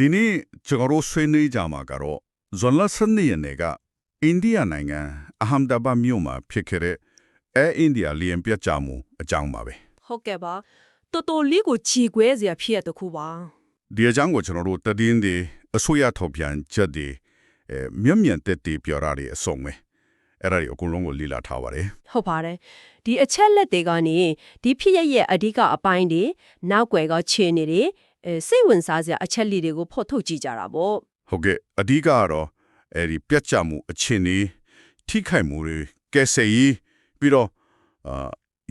ဒီနေ့ကျွန်တော်တို့ဆွေးနွေးကြမှာကတော့ဇွန်လ12ရက်နေ့ကအိန္ဒိယနိုင်ငံအဟမ်ဒါဘတ်မြို့မှာဖြစ်ခဲ့တဲ့အဲအိန္ဒိယလီယံပြတ်ကြမှုအကြောင်းပါပဲဟုတ်ကဲ့ပါတော်တော်လေးကိုခြေခွဲစရာဖြစ်ရတခုပါဒီအကြောင်းကိုကျွန်တော်တို့တည်င်းဒီအစိုးရထုတ်ပြန်ချက်ဒီအဲမြင့်မြတ်တဲ့တီပြောရတဲ့အဆုံးပဲအဲ့ဒါဒီအကုန်လုံးကိုလီလာထားပါတယ်ဟုတ်ပါတယ်ဒီအချက်လက်တွေကနေဒီဖြစ်ရရဲ့အဓိကအပိုင်းတွေနောက်ွယ်ကခြေနေတွေ အဲစိတ်ဝင်စားစရာအချက်လေးတွေကိုဖော်ထုတ်ကြည့်ကြတာပေါ့ဟုတ်ကဲ့အဓိကကတော့အဲ့ဒီပြတ်ကြမှုအချင်းကြီးထိခိုက်မှုတွေကဲဆယ်ရေးပြီးတော့အာ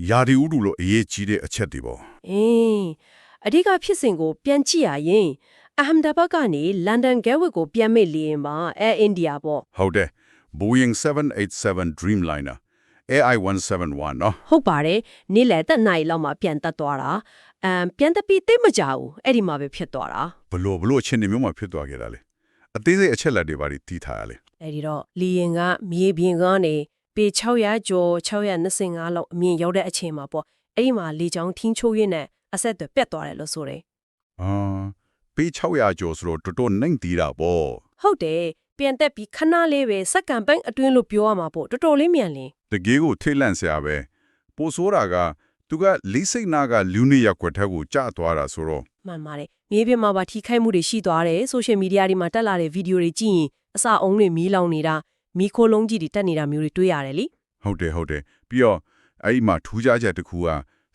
ယာဒီဥဒူလိုအရေးကြီးတဲ့အချက်တွေပေါ့အင်းအဓိကဖြစ်စဉ်ကို ပြန်ကြည့်ရရင်အဟမ်ဒါဘတ်ကနေလန်ဒန်ဂဲဝစ်ကိုပြန်မိလျင်မှာအဲအိန္ဒိယပေါ့ဟုတ်တယ် Boeing 787 Dreamliner AI171เนาะ ဟုတ်ပါတယ်နေ့လယ်သက်နိုင်လောက်မှပြန်တက်သွားတာအမ်ပြန်တက်ပြီးတိတ်မကြဘူးအဲ့ဒီမှာပဲဖြစ်သွားတာ ဘလို့ဘလို့အချင်းတွေမျိုးမှဖြစ်သွားခဲ့တာလေအသေးစိတ်အချက်လက်တွေပါတီးထားရလေ အဲ့ဒီတော့လီယင်ကမြေပြင်ကနေပေ600ကျော်625လောက်အမြင့်ရောက်တဲ့အချိန်မှာပေါ့အဲ့ဒီမှာလေချောင်းထင်းချိုးရင်းနဲ့အဆက်အသွယ်ပြတ်သွားတယ်လို့ဆိုတယ် အာပေ600ကျော်ဆိုတော့တော်တော်နိုင်တီးတာပေါ့ ဟုတ်တယ် ပြန်တက်ပြီးခဏလေးပဲစက္ကန့်ပိုင်းအတွင်းလို့ပြောရမှာပေါ့တော်တော်လေးမြန်လင်းတကယ်ကိုထိတ်လန့်စရာပဲပိုဆိုးတာကသူကလေးစိတ်နာကလူနေရက်ွက်ထက်ကိုကြာသွားတာဆိုတော့မှန်ပါတယ်မြေပြင်မှာပါထိခိုက်မှုတွေရှိသွားတယ်ဆိုရှယ်မီဒီယာတွေမှာတက်လာတဲ့ဗီဒီယိုတွေကြည့်ရင်အစအုံတွေမီးလောင်နေတာမီးခိုးလုံးကြီးတွေတက်နေတာမျိုးတွေတွေ့ရတယ်လीဟုတ်တယ်ဟုတ်တယ်ပြီးတော့အဲ့ဒီမှာထူးခြားချက်တစ်ခုက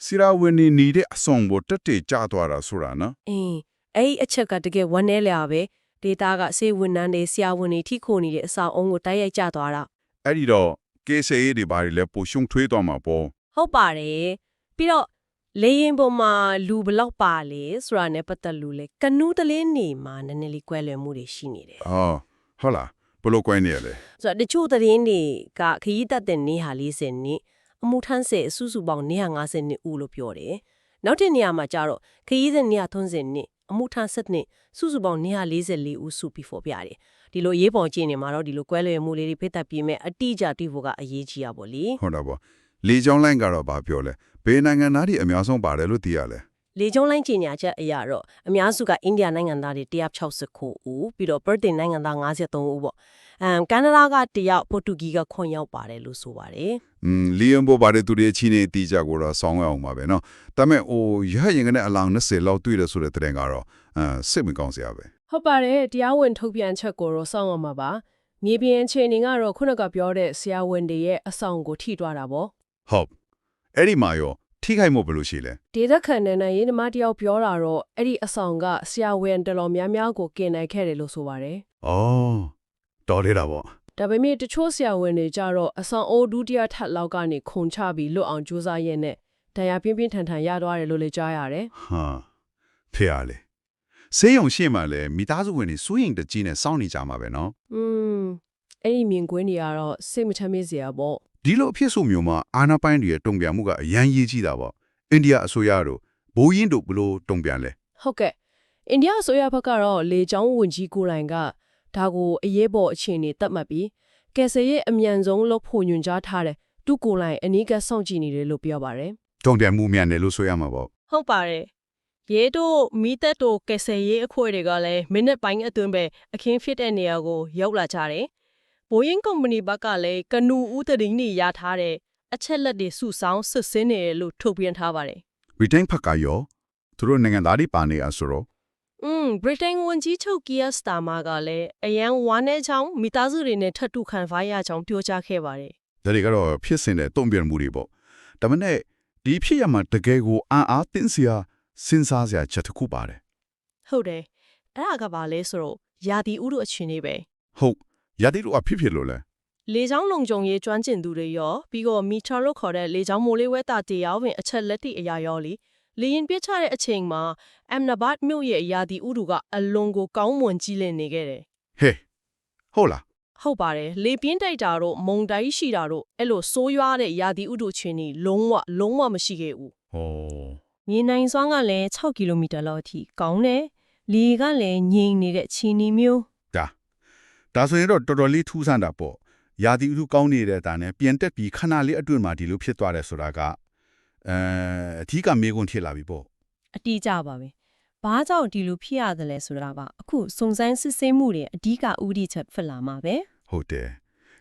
စီရာဝင်နေနေတဲ့အဆောင်ပေါ်တက်တေကြာသွားတာဆိုတာနော်အင်းအဲ့ဒီအချက်ကတကယ်ဝမ်းနည်းလျာပဲ ဒေတာကစေဝန်နန်းတွေဆရာဝန်တွေထိခိုနေတဲ့အစာအုံကိုတိုက်ရိုက်ကျသွားတာအဲ့ဒီတော့ကေဆေးတွေဘာတွေလဲပိုရှုံထွေးသွားမှာပေါ့ဟုတ်ပါတယ်ပြီးတော့လေရင်ပေါ်မှာလူဘလောက်ပါလေဆိုတာနဲ့ပတ်သက်လို့လေကနူးတလင်းနေမှာနည်းနည်းလေးကွဲလွယ်မှုတွေရှိနေတယ်အော်ဟုတ်လားဘလို့ကွိုင်းနေရလဲဆိုတော့တချို့သတင်းတွေကခရီးသက်တဲ့နေဟာ40နှစ်အမှုထမ်းစေအစုစုပေါင်း150နှစ်ဦးလို့ပြောတယ်နောက်တစ်နေရာမှာကျတော့ခရီးသက်130နှစ် အမှုထမ်း7နှစ်စုစုပေါင်း144ဦးစုပြီးဖော်ပြတယ်ဒီလိုရေးပေါ်ကြည့်နေမှာတော့ဒီလိုကွဲလွယ်မှုလေးတွေဖိတ်သက်ပြီးမဲ့အတိအကျတိဖို့ကအရေးကြီးရပါလေဟုတ်တာပေါ့လေချောင်းလိုင်းကတော့ဘာပြောလဲဘေးနိုင်ငံသားတွေအများဆုံးပါတယ်လို့သိရလဲ လေကျုံလိုင်းကြီးညာချက်အရာတော့အများစုကအိန္ဒိယနိုင်ငံသားတွေ169ဦးပြီးတော့ဗြိတိန်နိုင်ငံသား53ဦးပေါ့အမ်ကန်နဒါကတယောက်ပေါ်တူဂီက9ယောက်ပါတယ်လို့ဆိုပါတယ် อืมလီယံဘောပါတယ်သူတွေအချင်းနေတီးကြကိုတော့ဆောင်းရအောင်ပါပဲเนาะဒါပေမဲ့ဟိုရဟရင်ကနေအလောင်း20လောက်တွေ့တယ်ဆိုတဲ့တဲ့ကတော့အဲစစ်မကောင်းစရာပဲ ဟုတ်ပါတယ်တရားဝင်ထုတ်ပြန်ချက်ကိုတော့စောင့်အောင်ပါပါမြေပြင်အခြေအနေကတော့ခုနကပြောတဲ့ဆရာဝန်တွေရဲ့အဆောင်ကိုထိသွားတာပေါ့ ဟုတ်အဲ့ဒီမှာရော ထိခိုက်မှုဘယ်လိုရှိလဲ ဒေသခံနဲ့နိုင်ရင်းဓမ္မတယောက်ပြောတာတော့အဲ့ဒီအဆောင်ကဆရာဝန်တော်တော်များများကိုกินနိုင်ခဲ့တယ်လို့ဆိုပါတယ် ဩတော်သေးတာပေါ့ ဒါပေမဲ့တချို့ဆရာဝန်တွေကြတော့အဆောင်အိုးဒုတိယထပ်လောက်ကနေခုန်ချပြီးလွတ်အောင်ကြိုးစားရင်းနဲ့တရားပြင်းပြင်းထန်ထန်ရသွားတယ်လို့လည်းကြားရတယ် ဟာဖေရလေဆေးရုံရှေ့မှာလဲမိသားစုဝင်တွေစိုးရင်တကြီးနဲ့စောင့်နေကြမှာပဲเนาะ ။อืมအဲ့ဒီမြင်ကွင်းတွေကတော့စိတ်မချမ်းမြေ့စရာပေါ့ ဒီလိုအဖြစ်ဆိုမျိုးမှာအာနာပိုင်းတွေရဲ့တုံ့ပြန်မှုကအရန်ရေးကြီးတာပေါ့အိန္ဒိယအစိုးရတို့ဘိုးရင်တို့ဘလို့တုံ့ပြန်လဲ။ဟုတ်ကဲ့။အိန္ဒိယအစိုးရဘက်ကတော့လေချောင်းဝန်ကြီးကိုယ်တိုင်ကဒါကိုအရေးပေါ်အခြေအနေသတ်မှတ်ပြီးကယ်ဆယ်ရေးအမြန်ဆုံးလုပ်ဖို့ညွှန်ကြားထားတယ်။သူကိုယ်တိုင်အနီးကပ်စောင့်ကြည့်နေတယ်လို့ပြောပါတယ်တုံ့ပြန်မှုမြန်တယ်လို့ဆိုရမှာပေါ့ဟုတ်ပါတယ်ရဲတို့မိသက်တို့ကယ်ဆယ်ရေးအဖွဲ့တွေကလည်းမိနစ်ပိုင်းအတွင်းပဲအခင်းဖြစ်တဲ့နေရာကိုရောက်လာကြတယ် ဘိုးရင်ကုမ္ပဏီဘက်ကလည်းကနူဦးတရင်နေရထားတဲ့အချက်လက်တွေစုဆောင်းစစ်ဆင်းနေတယ်လို့ထုတ်ပြန်ထားပါတယ်ဗြိတိန်ဖက်ကရောသူတို့နိုင်ငံသားတွေပါနေအဆိုတော့อืมဗြိတိန်ဝန်ကြီးချုပ်ကီယာစတာမာကလည်းအရန်ဝါနဲ့ချောင်းမိသားစုတွေနဲ့ထပ်တူခံဖားရချောင်းပြောကြားခဲ့ပါတယ်ဒါတွေကတော့ဖြစ်စဉ်တဲ့တုံ့ပြန်မှုတွေပေါ့ဒါမနဲ့ဒီဖြစ်ရမှာတကယ်ကိုအံ့အားသင့်စရာစဉ်းစားစရာချက်တစ်ခုပါတယ်ဟုတ်တယ်အဲ့ဒါကဘာလဲဆိုတော့ယာတီဥတို့အချင်းလေးပဲဟုတ် ရတိတို့အဖြစ်ဖြစ်လို့လဲလေချောင်းလုံခြုံရေးကျွမ်းကျင်သူတွေရောပြီးတော့မီတာလို့ခေါ်တဲ့လေချောင်းမိုးလေးဝဲတာတရားဝင်အချက်လက်တိအရာရောလီလေရင်ပြစ်ချတဲ့အချိန်မှာအမ်နဘတ်မြို့ရဲ့ယာတီဥဒူကအလွန်ကိုကောင်းမွန်ကြီးလင်နေခဲ့တယ်ဟေးဟုတ်လားဟုတ်ပါတယ်လေပြင်းတိုက်တာတို့မုန်တိုင်းရှိတာတို့အဲ့လိုဆိုးရွားတဲ့ယာတီဥဒူချင်းကြီးလုံးဝလုံးဝမရှိခဲ့ဘူးဟောမြေနိုင်စွမ်းကလည်း6ကီလိုမီတာလောက်အထိကောင်းတယ်လေကလည်းငြိမ်နေတဲ့ချီနီမျိုး ဒါဒါဆိုရင်တော့တော်တော်လေးထူးဆန်းတာပေါ့ရာသီဥတုကောင်းနေတဲ့တာနဲ့ပြန်တက်ပြီးခဏလေးအတွင်းမှာဒီလိုဖြစ်သွားတယ်ဆိုတာကအဲအထီးကမေးခွန်းဖြစ်လာပြီပေါ့အတီးကြပါပဲဘာကြောင့်ဒီလိုဖြစ်ရတယ်လဲဆိုတာပါအခုစုံစမ်းစစ်ဆေးမှုတွေအဓိကဥဒိချက်ဖြစ်လာမှာပဲဟုတ်တယ်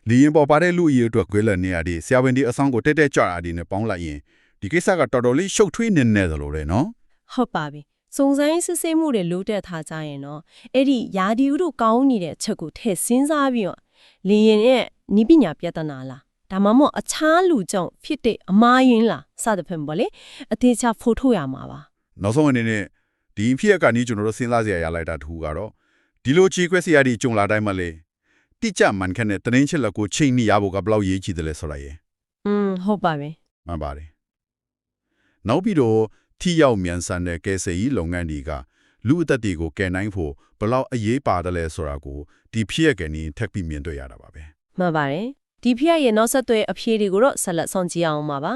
လီရင်ပေါ်ပါတဲ့လူအရေးအတွက်ကွဲလက်နေရတဲ့ဆရာဝန်ဒီအဆောင်ကိုတက်တက်ကြွတာဒီနဲ့ပေါင်းလိုက်ရင်ဒီကိစ္စကတော်တော်လေးရှုပ်ထွေးနေနေသလိုလေနော်ဟုတ်ပါပြီ စုံစမ်းစစ်ဆေးမှုတွေလိုတက်ထားကြရင်တော့အဲ့ဒီယာဒီဥတို့ကောင်းနေတဲ့အချက်ကိုထည့်စဉ်းစားပြီးတော့လင်းရင်ရဲ့နိပညာပြဿနာလားဒါမှမဟုတ်အခြားလူကြောင့်ဖြစ်တဲ့အမားယွင်းလားစသဖြင့်ပေါ့လေအသေးချာဖိုးထုတ်ရမှာပါနောက်ဆုံးအနေနဲ့ဒီအဖြစ်အကနီးကျွန်တော်တို့စဉ်းစားစရာရလိုက်တာတခုကတော့ဒီလိုချီခွဲစရာဒီကြုံလာတိုင်းမှာလေတိကျမှန်ခက်တဲ့တင်းချက်လက်ကိုချိန်နေရဖို့ကဘယ်လောက်ရေးကြည့်တယ်လဲဆိုတာရယ်อืมဟုတ်ပါပြီမှန်ပါတယ်နောက်ပြီးတော့ ထိရောက်မြန်ဆန်တဲ့ကယ်ဆယ်ရေးလုပ်ငန်းတွေကလူအသက်တွေကိုကယ်နိုင်ဖို့ဘယ်လောက်အရေးပါတယ်လဲဆိုတာကိုဒီဖြစ်ရကနေထပ်ပြီးမြင်တွေ့ရတာပါပဲမှန်ပါတယ်ဒီဖျက်ရဲ့နောက်ဆက်တွဲအဖြေတွေကိုတော့ဆက်လက်ဆောင်ကြည့်အောင်ပါပါ